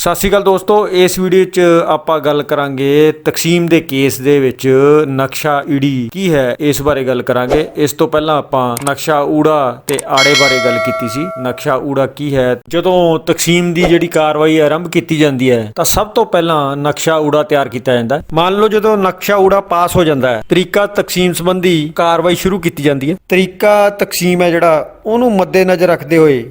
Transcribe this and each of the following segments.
ਸਤਿ ਸ਼੍ਰੀ ਅਕਾਲ ਦੋਸਤੋ, ਇਸ ਵੀਡੀਓ 'ਚ ਆਪਾਂ ਗੱਲ ਕਰਾਂਗੇ ਤਕਸੀਮ ਦੇ ਕੇਸ ਦੇ ਵਿੱਚ ਨਕਸ਼ਾ ਈੜੀ ਕੀ ਹੈ, ਇਸ ਬਾਰੇ ਗੱਲ ਕਰਾਂਗੇ। ਇਸ ਤੋਂ ਪਹਿਲਾਂ ਆਪਾਂ ਨਕਸ਼ਾ ਊੜਾ ਤੇ ਆੜੇ ਬਾਰੇ ਗੱਲ ਕੀਤੀ ਸੀ। ਨਕਸ਼ਾ ਊੜਾ ਕੀ ਹੈ? ਜਦੋਂ ਤਕਸੀਮ ਦੀ ਜਿਹੜੀ ਕਾਰਵਾਈ ਆਰੰਭ ਕੀਤੀ ਜਾਂਦੀ ਹੈ, ਤਾਂ ਸਭ ਤੋਂ ਪਹਿਲਾਂ ਨਕਸ਼ਾ ਊੜਾ ਤਿਆਰ ਕੀਤਾ ਜਾਂਦਾ ਹੈ। ਮੰਨ ਲਓ ਜਦੋਂ ਨਕਸ਼ਾ ਊੜਾ ਪਾਸ ਹੋ ਜਾਂਦਾ ਹੈ, ਤਰੀਕਾ ਤਕਸੀਮ ਸੰਬੰਧੀ ਕਾਰਵਾਈ ਸ਼ੁਰੂ ਕੀਤੀ ਜਾਂਦੀ ਹੈ। ਤਰੀਕਾ ਤਕਸੀਮ ਹੈ ਜਿਹੜਾ, ਉਹਨੂੰ ਮੱਦੇਨਜ਼ਰ ਰੱਖਦੇ ਹੋਏ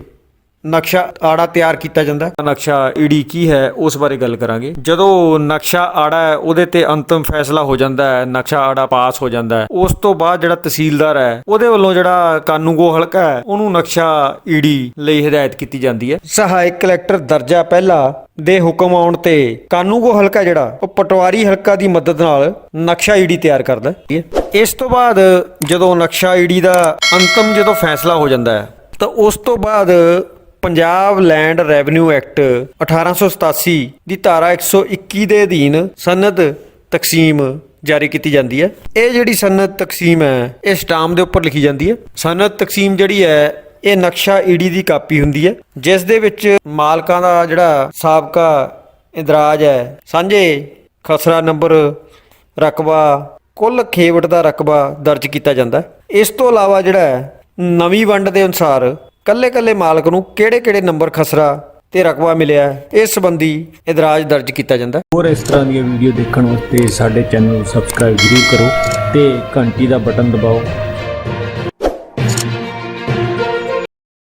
ਨਕਸ਼ਾ ਆੜਾ ਤਿਆਰ ਕੀਤਾ ਜਾਂਦਾ ਹੈ। ਨਕਸ਼ਾ ਈਡੀ ਕੀ ਹੈ ਉਸ ਬਾਰੇ ਗੱਲ ਕਰਾਂਗੇ। ਜਦੋਂ ਨਕਸ਼ਾ ਆੜਾ ਹੈ ਉਹਦੇ ਤੇ ਅੰਤਮ ਫੈਸਲਾ ਹੋ ਜਾਂਦਾ ਹੈ ਨਕਸ਼ਾ ਆੜਾ ਪਾਸ ਹੋ ਜਾਂਦਾ ਹੈ। ਉਸ ਤੋਂ ਬਾਅਦ ਜਿਹੜਾ ਤਹਿਸੀਲਦਾਰ ਹੈ ਉਹਦੇ ਵੱਲੋਂ ਜਿਹੜਾ ਕਾਨੂੰਗੋ ਹਲਕਾ ਹੈ ਉਹਨੂੰ ਨਕਸ਼ਾ ਈਡੀ ਲਈ ਹਦਾਇਤ ਕੀਤੀ ਜਾਂਦੀ ਹੈ। ਸਹਾਇਕ ਕਲੈਕਟਰ ਦਰਜਾ ਪਹਿਲਾ ਦੇ ਹੁਕਮ ਆਉਣ ਤੇ ਕਾਨੂੰਗੋ ਹਲਕਾ ਜਿਹੜਾ ਉਹ ਪਟਵਾਰੀ ਹਲਕਾ ਦੀ ਮਦਦ ਨਾਲ ਨਕਸ਼ਾ ਈਡੀ ਤਿਆਰ ਕਰਦਾ ਹੈ। ਇਸ ਤੋਂ ਬਾਅਦ ਜਦੋਂ ਨਕਸ਼ਾ ਈਡੀ ਦਾ ਅੰਤਮ ਜਦੋਂ ਫੈਸਲਾ ਹੋ ਜਾਂਦਾ ਹੈ ਤਾਂ ਉਸ ਤੋਂ ਬਾਅਦ ਪੰਜਾਬ ਲੈਂਡ ਰੈਵਨਿਊ ਐਕਟ 1887 ਦੀ ਧਾਰਾ 121 ਦੇ ਅਧੀਨ ਸਨਦ ਤਕਸੀਮ ਜਾਰੀ ਕੀਤੀ ਜਾਂਦੀ ਹੈ। ਇਹ ਜਿਹੜੀ ਸਨਦ ਤਕਸੀਮ ਹੈ, ਇਹ ਸਟਾਮ ਦੇ ਉੱਪਰ ਲਿਖੀ ਜਾਂਦੀ ਹੈ। ਸਨਦ ਤਕਸੀਮ ਜਿਹੜੀ ਹੈ, ਇਹ ਨਕਸ਼ਾ ਈਡੀ ਦੀ ਕਾਪੀ ਹੁੰਦੀ ਹੈ, ਜਿਸ ਦੇ ਵਿੱਚ ਮਾਲਕਾਂ ਦਾ ਜਿਹੜਾ ਸਾਬਕਾ ਇੰਦਰਾਜ ਹੈ, ਸਾਂਝੇ ਖਸਰਾ ਨੰਬਰ ਰਕਬਾ, ਕੁੱਲ ਖੇਵਟ ਦਾ ਰਕਬਾ ਦਰਜ ਕੀਤਾ ਜਾਂਦਾ ਇਸ ਤੋਂ ਇਲਾਵਾ ਜਿਹੜਾ ਨਵੀਂ ਵੰਡ ਦੇ ਅਨੁਸਾਰ ਕੱਲੇ-ਕੱਲੇ ਮਾਲਕ ਨੂੰ ਕਿਹੜੇ-ਕਿਹੜੇ ਨੰਬਰ ਖਸਰਾ ਤੇ ਰਕਬਾ ਮਿਲਿਆ ਇਸ ਸੰਬੰਧੀ ਇਦਰਾਜ ਦਰਜ ਕੀਤਾ ਜਾਂਦਾ ਹੋਰ ਇਸ ਤਰ੍ਹਾਂ ਦੀਆਂ ਵੀਡੀਓ ਦੇਖਣ ਵਾਸਤੇ ਸਾਡੇ ਚੈਨਲ ਨੂੰ ਸਬਸਕ੍ਰਾਈਬ ਜ਼ਰੂਰ ਕਰੋ ਤੇ ਘੰਟੀ ਦਾ ਬਟਨ ਦਬਾਓ।